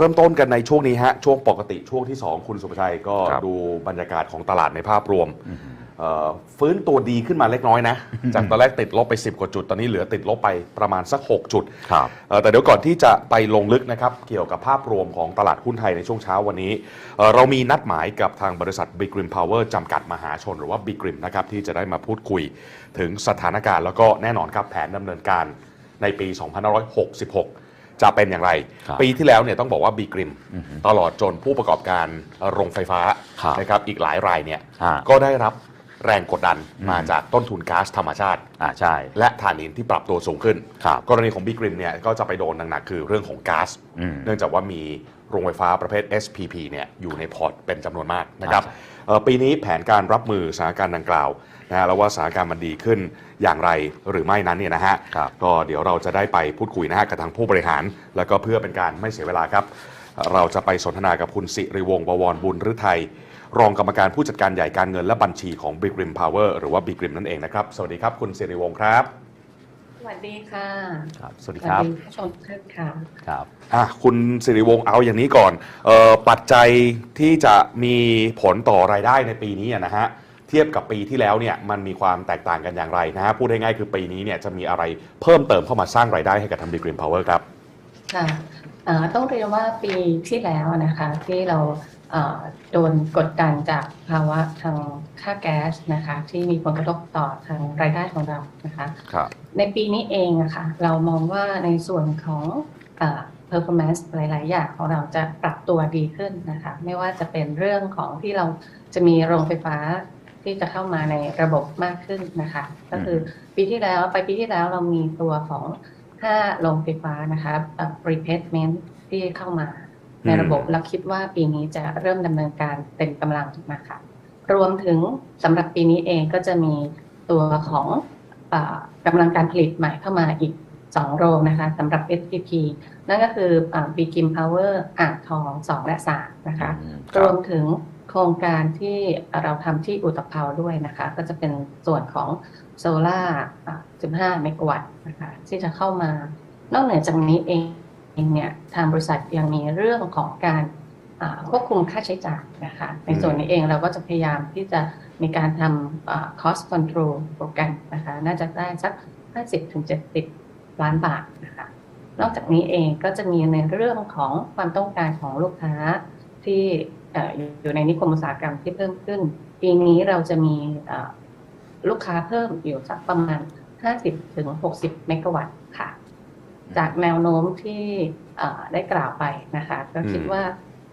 เริ่มต้นกันในช่วงนี้ฮะ ช่วงปกติช่วงที่ 2 คุณสุภชัยก็ครับดูบรรยากาศของตลาดในภาพรวมเอ่อฟื้นตัวดีขึ้นมาเล็กน้อยนะ จากตอนแรกติดลบไป 10 กว่าจุด ตอนนี้เหลือติดลบไปประมาณสัก 6 จุดครับเอ่อแต่เดี๋ยวก่อนที่จะไปลงลึกนะครับ เกี่ยวกับภาพรวมของตลาดหุ้นไทยในช่วงเช้าวันนี้เอ่อเรามีนัดหมายกับทางบริษัท Big Grim Power จำกัดมหาชนหรือว่า Big Grim นะครับที่จะได้มาพูดคุยถึงสถานการณ์ แล้วก็แน่นอนครับแผนดำเนินการในปี 2566 จะเป็นอย่างไร ครับปีที่แล้วเนี่ยต้องบอกว่า Big Grim ตลอดจนผู้ประกอบการโรงไฟฟ้าครับนะครับอีกหลายรายเนี่ยอ่าก็ได้รับแรงกดดันมาจากต้นทุนก๊าซธรรมชาติ อ่าใช่ และถ่านหินที่ปรับตัวสูงขึ้น ครับกรณีของบิ๊กริมเนี่ยก็จะไปโดนหนักๆคือเรื่องของก๊าซอืมเนื่องจากว่ามีโรงไฟฟ้าประเภท SPP เนี่ยอยู่ในพอร์ตเป็นจำนวนมากนะครับใช่เอ่อปีนี้แผนการรับมือสถานการณ์ดังกล่าว นะฮะแล้วว่าสถานการณ์มันดีขึ้นอย่างไรหรือไม่นั้นเนี่ยนะฮะครับก็เดี๋ยวเราจะได้ไปพูดคุยนะฮะกับทางผู้บริหาร แล้วก็เพื่อเป็นการไม่เสียเวลาครับ เราจะไปสนทนากับคุณสิริวงศ์บวรบุญฤทัยรองกรรมการผู้จัดการใหญ่การเงินและบัญชีของ Big Rim Power หรือว่า Big Rim นั่นเองนะครับ สวัสดีครับคุณสิริวงศ์ครับสวัสดีค่ะครับ สวัสดีสวัครับสดีผู้ชมทุกท่านค่ะครับอะคุณสิริวงศ์เอาอย่างนี้ก่อนเออปัจจัยที่จะมีผลต่อรายได้ในปีนี้อะนะฮะ เทียบกับปีที่แล้วเนี่ยมันมีความแตกต่างกันอย่างไรนะฮะพูดง่ายๆคือปีนี้เนี่ยจะมีอะไรเพิ่มเติมเข้ามาสร้างรายได้ให้กับทาง Big Rim Power ครับค่ะเอ่อต้องเรียนว่าปีที่แล้วนะคะที่เราเอ่อโดนกดดันจากภาวะทางค่าแก๊สนะคะที่มีผลกระทบต่อทางรายได้ของเรานะคะครับในปีนี้เองอะค่ะเรามองว่าในส่วนของเอ่อ performance หลาย ๆ อย่างของเราจะปรับตัวดีขึ้นนะคะไม่ว่าจะเป็นเรื่องของที่เราจะมีโรงไฟฟ้า ที่จะเข้ามาในระบบมากขึ้นนะคะ ก็คือปีที่แล้วไปปีที่แล้วเรามีตัวของ5โรงไฟฟ้านะคะเอ่อ replacement ที่เข้ามาในระบบอืมแล้วคิดว่าปีนี้จะเริ่มดำเนินการเต็มกำลังนะคะรวมถึงสำหรับปีนี้เองก็จะมีตัวของเออกำลังการผลิตใหม่เข้ามาอีก 2 โรงนะคะสำหรับ SPP นั่นก็คือบีกิมพาวเวอร์อ่างทอง 2 และ 3 นะคะอืมรวมถึง โครงการที่เราทำที่อุตภเปาด้วยนะคะ ก็จะเป็นส่วนของโซล่า15 เมกะวัตต์นะคะที่จะเข้ามานอกเหนือจากนี้เองเนี่ยทางบริษัทยังมีเรื่องของการควบคุมค่าใช้จ่ายนะคะในส่วนนี้เองเราก็จะพยายามที่จะมีการทำอ่า cost control โปรแกรมนะคะน่าจะได้สัก 50-70 ล้านบาทนะคะนอกจากนี้เองก็จะมีในเรื่องของความต้องการของลูกค้าที่ อ่ออยู่ในนิคมอุตสาหกรรมที่เพิ่มขึ้น ปีนี้เราจะมีเอ่อลูกค้าเพิ่มอยู่สักประมาณ 50ถึง60 เมกะวัตต์ค่ะ จากแนวโน้มที่เอ่อได้กล่าวไปนะคะ ก็คิดอืมว่า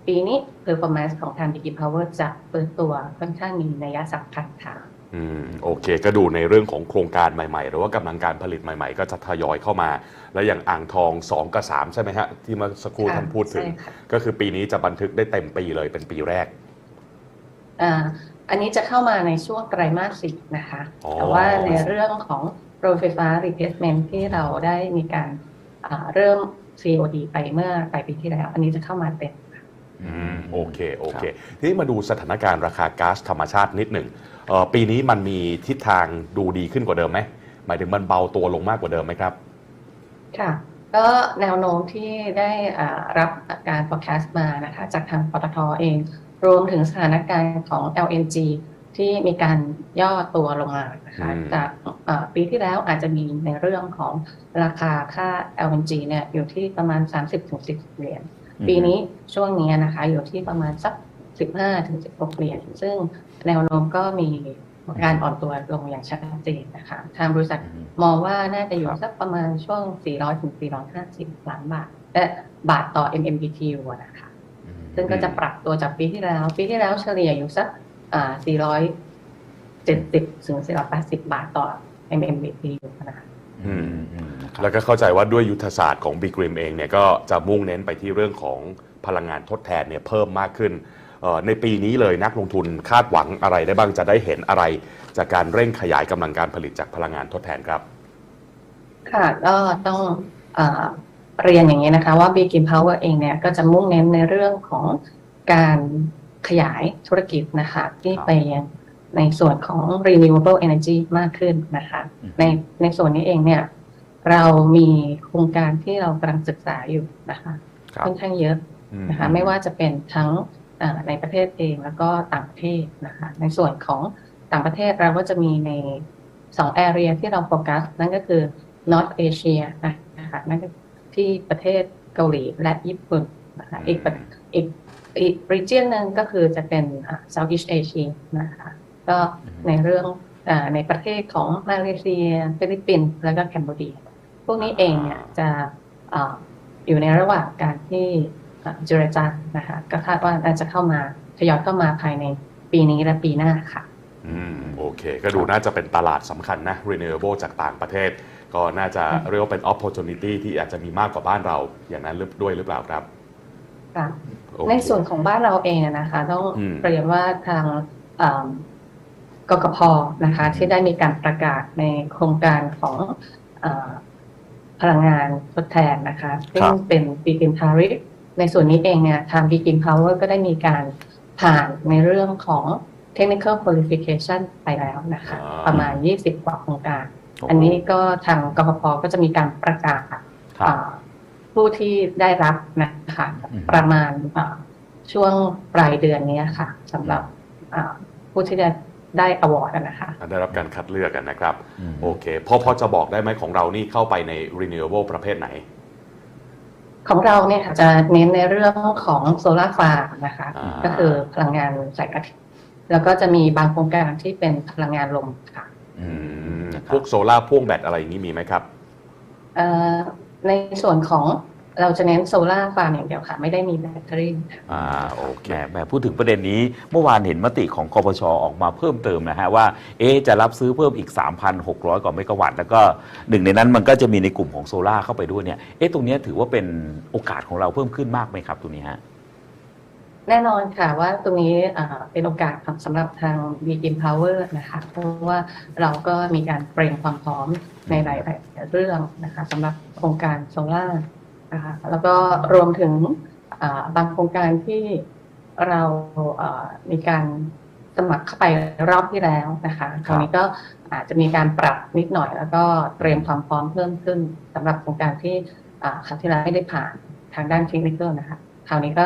ปีนี้ performance ของทาง Digi Power จะเปิดตัวค่อนข้างมีนัยสำคัญค่ะ อืมโอเค ก็ดูในเรื่องของโครงการใหม่ ๆ หรือว่ากำลังการผลิตใหม่ ๆ ก็จะทยอยเข้ามา แล้วอย่างอ่างทอง 2 กับ 3 ใช่ไหมฮะ ที่เมื่อสักครู่ค่ะท่านพูดถึงใช่ค่ะก็คือปีนี้จะบันทึกได้เต็มปีเลยเป็นปีแรกอ่าอันนี้จะเข้ามาในช่วงไตรมาสสี่นะคะอ๋อแต่ว่าในเรื่องของโรงไฟฟ้า replacement ที่เราได้มีการอ่าเริ่ม COD ไปเมื่อปลายปีที่แล้ว อันนี้จะเข้ามาเต็มอืมโอเค โอเค ทีนี้มาดูสถานการณ์ราคาก๊าซธรรมชาตินิดหนึ่งเอ่อ ปีนี้มันมีทิศทางดูดีขึ้นกว่าเดิมไหมหมายถึงมันเบาตัวลงมากกว่าเดิมไหมครับค่ะก็แนวโน้มที่ได้อ่ารับการ forecast มานะคะจากทางปตทเอง รวมถึงสถานการณ์ของ LNG ที่มีการย่อตัวลงมานะคะอืมจากเอ่อปีที่แล้วอาจจะมีในเรื่องของราคาค่า LNG เนี่ยอยู่ที่ประมาณ 30-10เหรียญปีนี้ช่วงนี้นะคะอยู่ที่ประมาณสัก 15ถึง16 เหรียญซึ่ง แนวโน้มก็มีการอ่อนตัวลงอย่างชัดเจนนะคะทางบริษัทอืมมองว่าน่าจะอยู่สักประมาณช่วง 400ถึง450 ล้านบาท และบาทต่อ MMBTU อะนะคะ ซึ่งก็จะปรับตัวจากปีที่แล้ว ปีที่แล้วเฉลี่ยอยู่สักอ่า470ถึง480 บาทต่อ MMBTU นะคะอืมอืมนะครับแล้วก็เข้าใจว่าด้วยยุทธศาสตร์ของ Big Rim เองเนี่ยก็จะมุ่งเน้นไปที่เรื่องของพลังงานทดแทนเนี่ยเพิ่มมากขึ้นเอ่อ ในปีนี้เลยนักลงทุนคาดหวังอะไรได้บ้างจะได้เห็นอะไร จากการเร่งขยายกำลังการผลิตจากพลังงานทดแทนครับ ค่ะก็ต้องเออเรียนอย่างนี้นะคะว่า Big Game Power เองเนี่ยก็จะมุ่งเน้นในเรื่องของการขยายธุรกิจนะคะที่ครับไปยังในส่วนของ renewable energy มากขึ้นนะคะอืมในในส่วนนี้เองเนี่ยเรามีโครงการที่เรากำลังศึกษาอยู่นะคะครับค่อนข้างเยอะอืมนะคะไม่ว่าจะเป็นทั้งอ่า ในประเทศเองแล้วก็ต่างประเทศนะคะในส่วนของต่างประเทศเราก็จะมีในสองแอเรียที่เราโฟกัส นั่นก็คือ North Asia นะคะนั่นก็ที่ประเทศเกาหลีและญี่ปุ่นนะคะอีกประอีกอีก region หนึ่งก็คือจะเป็นอ่า Southeast Asia นะคะก็ในเรื่องอาในประเทศของมาเลเซียฟิลิปปินส์แล้วก็แคนเบเดียพวกนี้เองเนี่ยจะอ่าอยู่ในระหว่างการที่อ่า เจรจานะคะก็คาดว่าน่าจะเข้ามาทยอยเข้ามาภายในปีนี้และปีหน้าค่ะ อืมโอเค ก็ดูน่าจะเป็นตลาดสำคัญนะ renewable จากต่างประเทศ ก็น่าจะเรียกว่าเป็น opportunity ที่อาจจะมีมากกว่าบ้านเราอย่างนั้นหรือด้วยหรือเปล่าครับค่ะโอเคในส่วนของบ้านเราเองอะนะคะ ต้องอืมเรียนว่าทางอ่ากกพนะคะ ที่ได้มีการประกาศในโครงการของอาพลังงานทดแทนนะคะซึ่งเป็น Begin Tariff ในส่วนนี้เองเนี่ยทาง Begin Power ก็ได้มีการผ่านในเรื่องของ Technical Qualification ไปแล้วนะคะ ประมาณ 20 กว่าโครงการ อันนี้ก็ทางกพพก็จะมีการประกาศครับอ่าผู้ที่ได้รับนะคะอืมประมาณอ่าช่วงปลายเดือนนี้ค่ะสำหรับอ่าผู้ที่ได้ได้อวอร์ดนะคะได้รับการคัดเลือกกันนะครับอืมโอเค พอพอจะบอกได้ไหมของเรานี่เข้าไปใน renewable ประเภทไหน ของเราเนี่ยค่ะจะเน้นในเรื่องของโซลาร์ฟาร์มนะคะ อ่า ก็คือพลังงานแสงอาทิตย์ แล้วก็จะมีบางโครงการที่เป็นพลังงานลมค่ะอืมนะคพรับวกโซล่าร์พ่วงแบตอะไรอย่างนี้มีไหมครับ เอ่อในส่วนของ เราจะเน้นโซลาร์ฟาร์มอย่างเดียวค่ะ ไม่ได้มีแบตเตอรี่ค่ะ อ่าโอเคแหมแหมพูดถึงประเด็นนี้เมื่อวานเห็นมติของคอปชออกมาเพิ่มเติมนะฮะว่าเอ๊ะจะรับซื้อเพิ่มอีก 3,600 กว่าเมกะวัตต์แล้วก็หนึ่งในนั้นมันก็จะมีในกลุ่มของโซลาร์เข้าไปด้วยเนี่ยเอ๊ะตรงเนี้ยถือว่าเป็นโอกาสของเราเพิ่มขึ้นมากไหมครับตรงนี้ฮะ แน่นอนค่ะว่าตรงนี้อ่าเป็นโอกาสสำหรับทาง b e g i n Power นะคะเพราะว่าเราก็มีการเตรียมความพร้อมในหลาย ๆ เรื่องนะคะสำหรับโครงการโซล่าร์ นะคะแล้วก็รวมถึงอ่าบางโครงการที่เราอ่ามีการสมัครเข้าไปรอบที่แล้วนะคะคราวนี้ก็อาจจะมีการปรับนิดหน่อย แล้วก็เตรียมความพร้อมเพิ่มขึ้นสำหรับโครงการที่อ่าครั้งที่แล้วไม่ได้ผ่านทางด้านเทคนิคนะคะคราวนี้ก็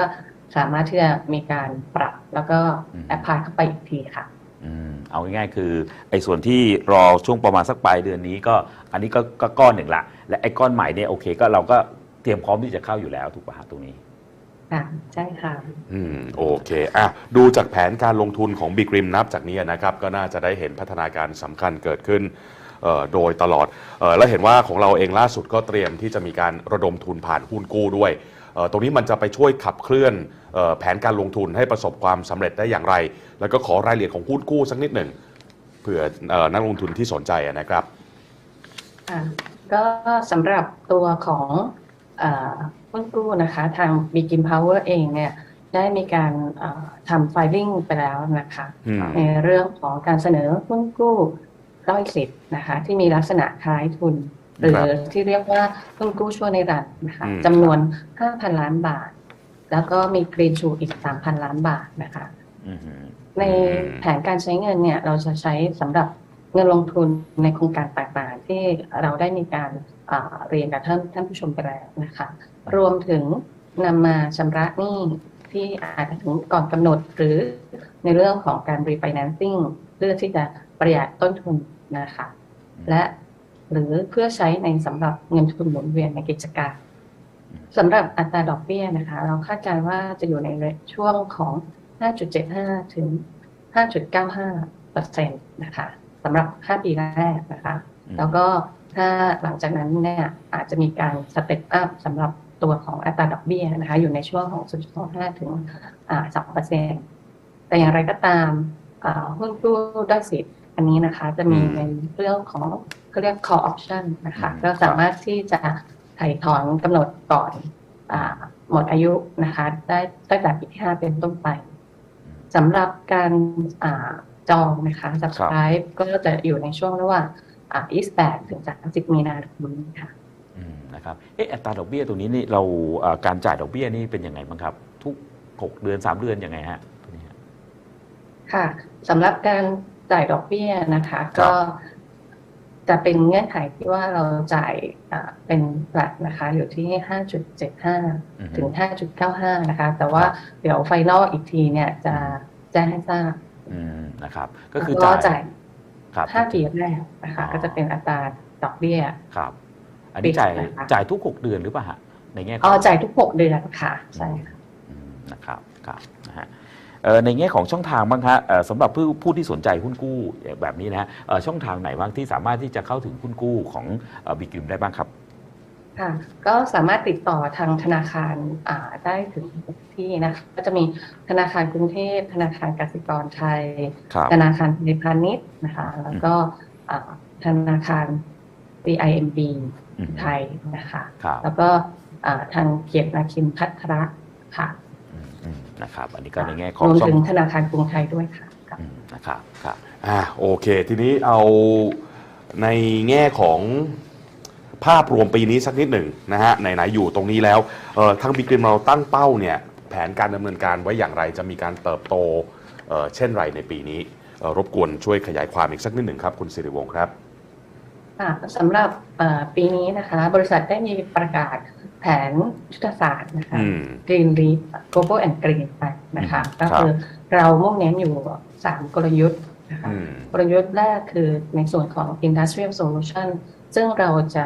สามารถที่จะมีการปรับแล้วก็อืมแอพพลายเข้าไปอีกทีค่ะอืมเอาง่ายๆคือไอ้ส่วนที่รอช่วงประมาณสักปลายเดือนนี้ก็อันนี้ก็ก็ก้อนหนึ่งละและไอ้ก้อนใหม่เนี่ยโอเคก็เราก็เตรียมพร้อมที่จะเข้าอยู่แล้วถูกป่ะฮะตรงนี้ค่ะใช่ค่ะ อืมโอเคอะดูจากแผนการลงทุนของ Big Rim นับจากนี้นะครับ ก็น่าจะได้เห็นพัฒนาการสำคัญเกิดขึ้นเอ่อโดยตลอดเอ่อแล้วเห็นว่าของเราเองล่าสุดก็เตรียมที่จะมีการระดมทุนผ่านหุ้นกู้ด้วยเอ่อตรงนี้มันจะไปช่วยขับเคลื่อนเอ่อแผนการลงทุนให้ประสบความสำเร็จได้อย่างไร แล้วก็ขอรายละเอียดของหุ้นกู้สักนิดหนึ่งเผื่อเอ่อนักลงทุนที่สนใจอะนะครับ ค่ะก็สำหรับตัวของเอ่อ หุ้นกู้นะคะทาง Begin Power เองเนี่ยได้มีการเอ่อทำ filing ไปแล้วนะคะอืมในเรื่องของการเสนอหุ้นกู้ร้อยสิบนะคะ ที่มีลักษณะคล้ายทุน หรือที่เรียกว่าหุ้นกู้ชั่วในรันนะคะอืมจำนวน 5,000 ล้านบาท แล้วก็มีกรีนชูอีก 3,000 ล้านบาทนะคะอือหือในแผนการใช้เงินเนี่ย เราจะใช้สำหรับเงินลงทุนในโครงการต่างๆ ที่เราได้มีการอ่า เรียนกับท่านท่านผู้ชมไปแล้วนะคะ รวมถึงนำมาชำระหนี้ที่อาจจะถึงก่อนกำหนดหรือในเรื่องของการ refinancing เพื่อที่จะประหยัดต้นทุนนะคะ และหรือเพื่อใช้ในสำหรับเงินทุนหมุนเวียนในกิจการสำหรับอัตราดอกเบี้ยนะคะ เราคาดการณ์ว่าจะอยู่ในช่วงของ 5.75 ถึง 5.95เปอร์เซ็นต์นะคะสำหรับ 5 ปีแรกนะคะ แล้วก็ ถ้าหลังจากนั้นเนี่ยอาจจะมีการสเต็ปอัพสำหรับตัวของอัตราดอกเบี้ยนะคะอยู่ในช่วงของ 0.25 ถึงอ่า2เปอร์เซ็นต์แต่อย่างไรก็ตามอ่าหุ้นกู้ได้สิทธิ์อันนี้นะคะจะมีอืมในเรื่องของเขาเรียก call option นะคะอืมก็สามารถที่จะถ่ายถอนกำหนดก่อนอาหมดอายุนะคะ ได้ตั้งแต่ปีที่5เป็นต้นไปสำหรับการอ่าจองนะคะ subscribe ก็จะอยู่ในช่วงระหว่างอ่า 28 ถึง 30 มีนาคมนี้ค่ะอืมนะครับเอ๊ะอัตราดอกเบี้ยตรงนี้นี่เราเอ่อการจ่ายดอกเบี้ยนี่เป็นยังไงบ้างครับ ทุก 6 เดือน 3 เดือนยังไงฮะตรงนี้ฮะค่ะสำหรับการจ่ายดอกเบี้ยนะคะ ก็จะเป็นเงื่อนไขที่ว่าเราจ่ายอ่าเป็นแฟลตนะคะ อยู่ที่ 5.75 ถึง 5.95 นะคะ แต่ว่าเดี๋ยวไฟนอลอีกทีเนี่ยจะแจ้งให้ทราบอืมนะครับ ก็คือแล้วจ่าย จ่ายครับ5ปีแรกนะคะอ๋อก็จะเป็นอัตราดอกเบี้ยครับ อันนี้จ่ายปิดนะคะจ่ายทุก6เดือนหรือเปล่าฮะในแง่ขอ๋อองจ่ายทุก6เดือนค่ะใช่ค่ะอืมนะครับครับนะฮะเอ่อในแง่ของช่องทางบ้างฮะเอ่อสำหรับผู้ผู้ที่สนใจหุ้นกู้แบบนี้นะฮะเอ่อช่องทางไหนบ้างที่สามารถที่จะเข้าถึงหุ้นกู้ของบิกริมได้บ้างครับ ค่ะก็สามารถติดต่อทางธนาคารอ่าได้ถึงที่นะคะก็จะมีธนาคารกรุงเทพธนาคารกสิกรไทยครับธนาคารไทยพาณิชย์นะคะ แล้วก็อ่าธนาคาร CIMB อืมไทยนะคะครับแล้วก็อ่าทางเกียรตินาคินพัทระค่ะอืมอืมนะครับ อันนี้ก็ในแง่ขรองวมช่องถึงธนาคารกรุงไทยด้วยค่ะครับอืมนะครับครับอ่าโอเค ทีนี้เอาในแง่ของ ภาพรวมปีนี้สักนิดหนึ่งนะฮะไหนๆอยู่ตรงนี้แล้วเอ่อทางบิกริมเราตั้งเป้าเนี่ยแผนการดำเนินการไว้อย่างไรจะมีการเติบโตเอ่อเช่นไรในปีนี้เอ่อรบกวนช่วยขยายความอีกสักนิดหนึ่งครับ คุณสิริวงศ์ครับค่ะสำหรับเอ่อปีนี้นะคะ บริษัทได้มีประกาศแผนยุทธศาสตร์นะคะอืม Green Leap Global and Green ไปนะคะอืมก็คือเรามุ่งเน้นอยู่ 3 กลยุทธ์นะคะอืมกลยุทธ์แรกคือในส่วนของ Industrial Solution ซึ่งเราจะ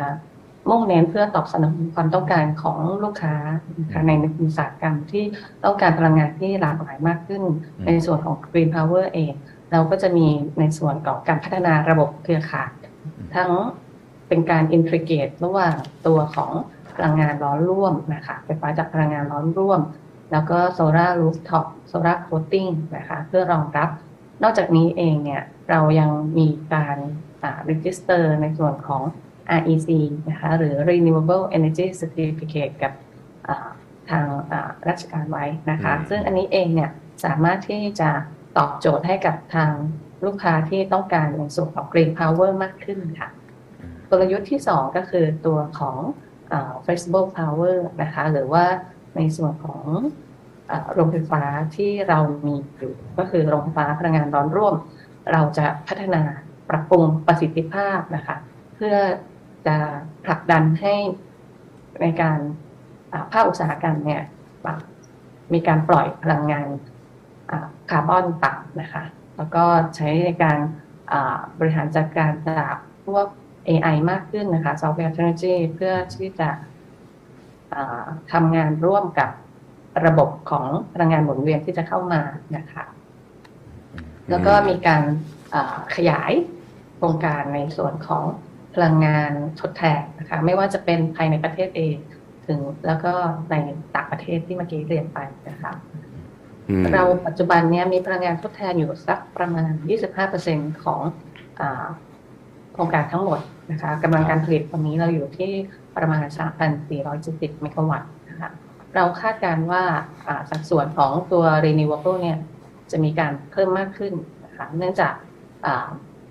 มุ่งเน้นเพื่อตอบสนองความต้องการของลูกค้านะคะในอุตสาหกรรมที่ต้องการพลังงานที่หลากหลายมากขึ้นอืมในส่วนของ Green Power เอง เราก็จะมีในส่วนของการพัฒนาระบบเครือข่ายทั้งเป็นการอินทริเกตระหว่างตัวของพลังงานร้อนร่วมนะคะไฟฟ้าจากพลังงานร้อนร่วม แล้วก็โซลารูฟท็อปโซลาโคตติ้งนะคะเพื่อรองรับ นอกจากนี้เองเนี่ยเรายังมีการอ่า register ในส่วนของ REC นะคะหรือ Renewable Energy Certificate กับอ่าทางอ่าราชการไว้นะคะอืมซึ่งอันนี้เองเนี่ยสามารถที่จะตอบโจทย์ให้กับทางลูกค้าที่ต้องการในส่วนของ Green Power มากขึ้นค่ะอืมกลยุทธ์ที่ 2 ก็คือตัวของอ่า flexible power นะคะหรือว่าในส่วนของอ่าโรงไฟฟ้าที่เรามีอยู่ ก็คือโรงไฟฟ้าพลังงานร้อนร่วม เราจะพัฒนา ปรับปรุงประสิทธิภาพนะคะ เพื่อจะผลักดันให้ในการภาคอุตสาหกรรมเนี่ยมีการปล่อยพลังงานคาร์บอนต่ำนะคะ แล้วก็ใช้ในการบริหารจัดการจากพวก AI มากขึ้นนะคะ Software Technology เพื่อที่จะทำงานร่วมกับระบบของพลังงานหมุนเวียนที่จะเข้ามานะคะ แล้วก็มีการขยาย ครงการในส่วนของพลังงานทดแทนนะคะไม่ว่าจะเป็นภายในประเทศเอง ถึงแล้วก็ในต่างประเทศที่เมื่อกี้เรียนไปนะคะอืมเราปัจจุบันเนี้ยมีพลังงานทดแทนอยู่สักประมาณ 25%ของอาโครงการทั้งหมดนะคะกำลังการผลิตวันนี้เราอยู่ที่ประมาณ 3,470 เมกะวัตต์นะคะเราคาดการณ์ว่าอ่าสัดส่วนของตัว renewable เนี่ยจะมีการเพิ่มมากขึ้นนะคะเนื่องจาก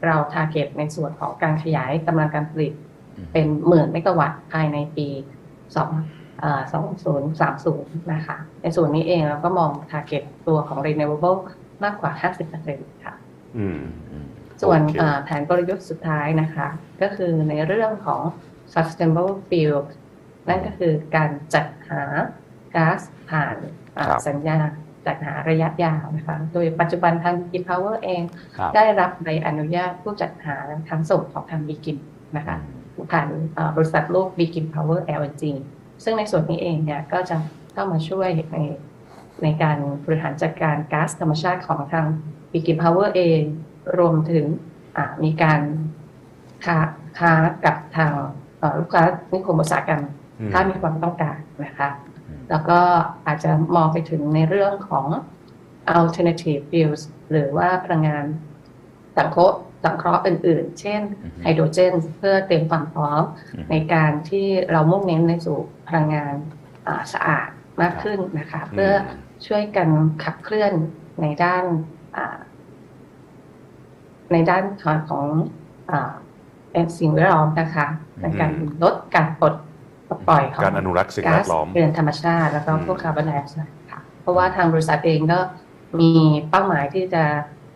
อ่าเรา target ในส่วนของการขยายกำลังการผลิตเป็นหมื่นเมกะวัตต์ภายในปี2อ่า2030 นะคะ ในส่วนนี้เองเราก็มอง target ตัวของ renewable มากกว่า 50%ค่ะอืมอืมส่วนโอเคอ่าแผนกลยุทธ์สุดท้ายนะคะ ก็คือในเรื่องของ sustainable fuel นั่นก็คือการจัดหาก๊าซผ่านอ่าครับสัญญา จัดหาระยะยาวนะคะ โดยปัจจุบันทาง b i Power เองครับได้รับใบอนุญาตผู้จัดหาทางส่งของทาง b ีกินนะคะผ่านเอ่อบริษัทลูก b ีกิน Power LNG ซึ่งในส่วนนี้เองเนี่ยก็จะเข้ามาช่วยในในการบริหารจัดการก๊าซธรรมชาติของทาง b ีกิน Power เอง รวมถึงอ่ามีการค้าค้ากับทางเอ่อลูกค้านิคมอุตสาหกรรมอืมถ้ามีความต้องการนะคะอืม แล้วก็อาจจะมองไปถึงในเรื่องของ alternative fuels หรือว่าพลังงานสังเคราะห์สังเคราะห์อื่นๆ เช่นอือฮึไฮโดรเจน เพื่อเตรียมความพร้อมอืมในการที่เรามุ่งเน้นในสู่พลังงานอ่าสะอาดมากขึ้นนะคะ เพื่อช่วยกันขับเคลื่อนในด้านอ่าในด้านของของอ่าเป็นสิ่งแวดล้อมนะคะในการลดการปลด ปล่อยของการอนุรักษ์สิ่งก๊าแวซดล้อมเรือนธรรมชาติ แล้วก็อืมพวกคาร์บอนไดออกไซด์ค่ะเพราะว่าทางบริษัทเองก็มีเป้าหมายที่จะ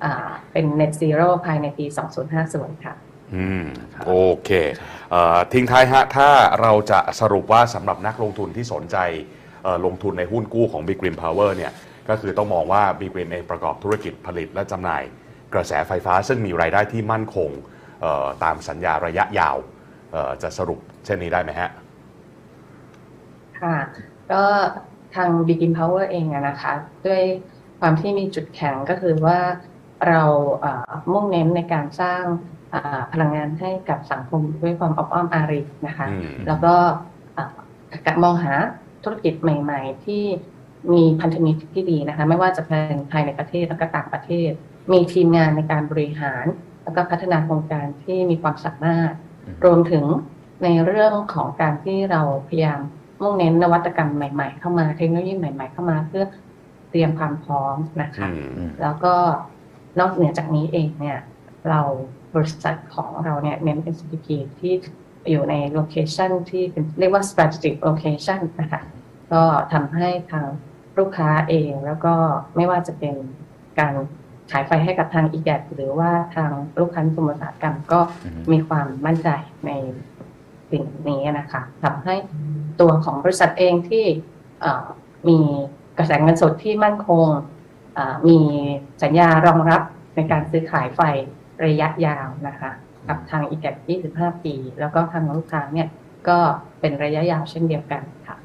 อ่าเป็น net zero ภายในปี 2050 ค่ะอืมโอเคเอ่อทิ้งท้ายฮะ ถ้าเราจะสรุปว่าสำหรับนักลงทุนที่สนใจเอ่อลงทุนในหุ้นกู้ของ Big Green Power เนี่ย ก็คือต้องมองว่า Big Green เองประกอบธุรกิจผลิตและจำหน่าย กระแสไฟฟ้าซึ่งมีรายได้ที่มั่นคงเอ่อตามสัญญาระยะยาวเอ่อจะสรุปเช่นนี้ได้ไหมฮะ ค่ะ ก็ทาง Begin Power เองอะนะคะ ด้วยความที่มีจุดแข็งก็คือว่าเราเอ่อมุ่งเน้นในการสร้างอ่าพลังงานให้กับสังคมด้วยความอบอ้อมอารีนะคะอืมแล้วก็เอ่อมองหาธุรกิจใหม่ ๆ ที่มีพันธมิตรที่ดีนะคะ ไม่ว่าจะเป็นภายในประเทศแล้วก็ต่างประเทศ มีทีมงานในการบริหาร แล้วก็พัฒนาโครงการที่มีความสามารถอืมรวมถึงในเรื่องของการที่เราพยายาม มุ่งเน้นนวัตกรรมใหม่ ๆ เข้ามาเทคโนโลยีใหม่ ๆ เข้ามาเพื่อเตรียมความพร้อมนะคะอืมอืมแล้วก็นอกเหนือจากนี้เองเนี่ย เราบริษัทของเราเนี่ยเน้นเป็น CPP ที่อยู่ในโลเคชันที่เป็นเรียกว่า strategic location นะคะก็ทำให้ทางลูกค้าเองแล้วก็ไม่ว่าจะเป็นการขายไฟให้กับทางอีแกหรือว่าทางลูกค้าในกลุ่มอุตสาหกรรมก็อืมมีความมั่นใจใน สิ่งนี้นะคะทำให้ตัวของบริษัทเองที่เอ่อมีกระแสเงินสดที่มั่นคงเอ่อมีสัญญารองรับในการซื้อขายไฟระยะยาวนะคะกับทางอีแก25 ปี แล้วก็ทางลูกค้าเนี่ยก็เป็นระยะยาวเช่นเดียวกันค่ะ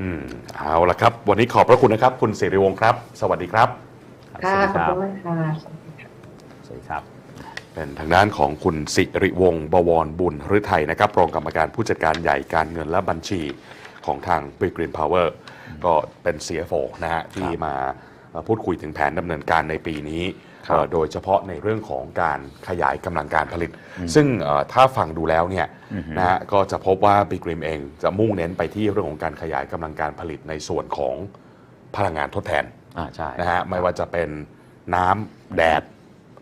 อืมเอาละครับ วันนี้ขอบพระคุณนะครับ คุณสิริวงศ์ครับ สวัสดีครับ ค่ะสวัสขดีอบครับคุณมากค่ะสวัสดีครับ เป็นทางด้านของคุณสิริวงศ์บวรบุญฤทัยนะครับรองกรรมการผู้จัดการใหญ่การเงินและบัญชีของทาง Big Green Power ก็เป็น CFO นะฮะที่มาเอ่อพูดคุยถึงแผนดำเนินการในปีนี้ครับเอ่อโดยเฉพาะในเรื่องของการขยายกำลังการผลิต ซึ่งเอ่อถ้าฟังดูแล้วเนี่ยอือฮึนะฮะก็จะพบว่า Big Green เองจะมุ่งเน้นไปที่เรื่องของการขยายกำลังการผลิตในส่วนของพลังงานทดแทนอ่าใช่นะฮะไม่ว่าจะเป็นน้ำแดด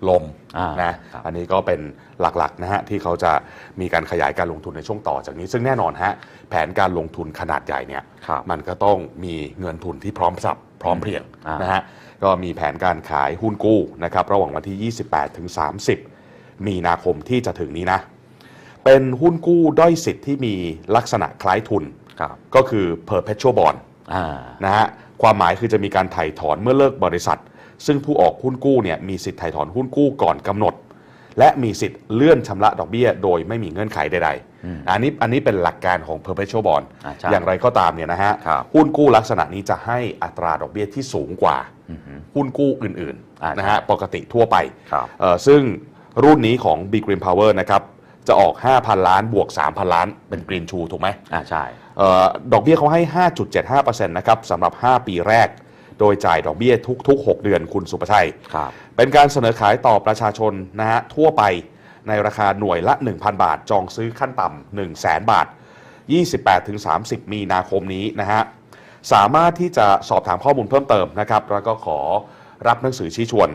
ลมอ่านะครับอันนี้ก็เป็นหลักๆนะฮะที่เขาจะมีการขยายการลงทุนในช่วงต่อจากนี้ ซึ่งแน่นอนฮะแผนการลงทุนขนาดใหญ่เนี่ยครับมันก็ต้องมีเงินทุนที่พร้อมสับพร้อมเพรียงอ่านนะฮะก็มีแผนการขายหุ้นกู้นะครับระหว่างวันที่ 28ถึง30 มีนาคมที่จะถึงนี้นะ เป็นหุ้นกู้ด้อยสิทธิ์ที่มีลักษณะคล้ายทุนครับก็คือ perpetual bond อ่านะฮะความหมายคือจะมีการถ่ายถอนเมื่อเลิกบริษัท ซึ่งผู้ออกหุ้นกู้เนี่ยมีสิทธิ์ถ่ายถอนหุ้นกู้ก่อนกำหนด และมีสิทธิ์เลื่อนชำระดอกเบี้ย โดยไม่มีเงื่อนไขใดอืมๆอันนี้อันนี้เป็นหลักการของ perpetual bond อ่าใช่อย่างไรก็ตามเนี่ยนะฮะครับหุ้นกู้ลักษณะนี้จะให้อัตราดอกเบี้ยที่สูงกว่าอือฮึหุ้นกู้อื่นอ่าๆนะฮะปกติทั่วไปครับเอ่อซึ่งรุ่นนี้ของ Big Green Power นะครับจะออก 5,000 ล้านบวก 3,000 ล้าน เป็น Green Shoe ถูกไหมอ่าใช่เออดอกเบี้ยเขาให้ 5.75%นะครับสำหรับ 5 ปีแรก โดยจ่ายดอกเบี้ยทุกๆ 6 เดือนคุณสุประชัยครับเป็นการเสนอขายต่อประชาชนนะฮะทั่วไปในราคาหน่วยละ 1,000 บาท จองซื้อขั้นต่ำ1 0 0 0 0 0บาท 28-30 มีนาคมนี้นะฮะสามารถที่จะสอบถามข้อมูลเพิ่มเติมนะครับแล้วก็ขอรับหนังสือชี้ชวน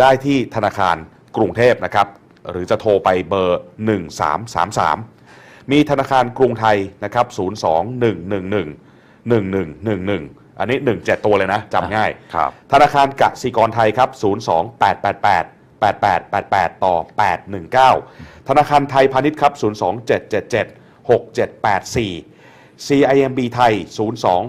ได้ที่ธนาคารกรุงเทพนะครับ หรือจะโทรไปเบอร์ 1333 มีธนาคารกรุงไทยนะครับ 02111 1111 อันนี้ 17 ตัวเลยนะจำง่าย ครับ ธนาคารกสิกรไทยครับ 02888 8888 ต่อ 819 ธนาคารไทยพาณิชย์ครับ 02777 6784 CIMB ไทย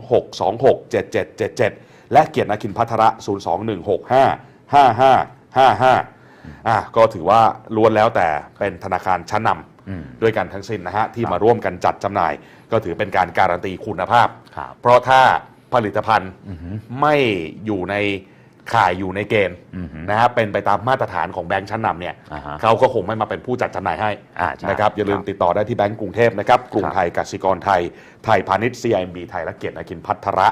02626 7777 และเกียรตินาคินพัทระ 02165 5555อะก็ถือว่าล้วนแล้วแต่เป็นธนาคารชั้นนอืมำด้วยกันทั้งสิ้นนะฮะ ที่ครับมาร่วมกันจัดจำหน่าย ก็ถือเป็นการการันตีคุณภาพครับเพราะถ้า ผลิตภัณฑ์อือฮึไม่อยู่ในข่ายอยู่ในเกณฑ์อือฮึนะฮะเป็นไปตามมาตรฐานของแบงค์ชั้นนำเนี่ยอ่าฮะเขาก็คงไม่มาเป็นผู้จัดจำหน่ายให้อ่าใช่นะครับอย่าลืมครับติดต่อได้ที่แบงก์กรุงเทพนะครับกรุงครับไทยกสิกรไทย ไทยพาณิชย์ CIMB ไทยและเกียรตินาคินพัทระ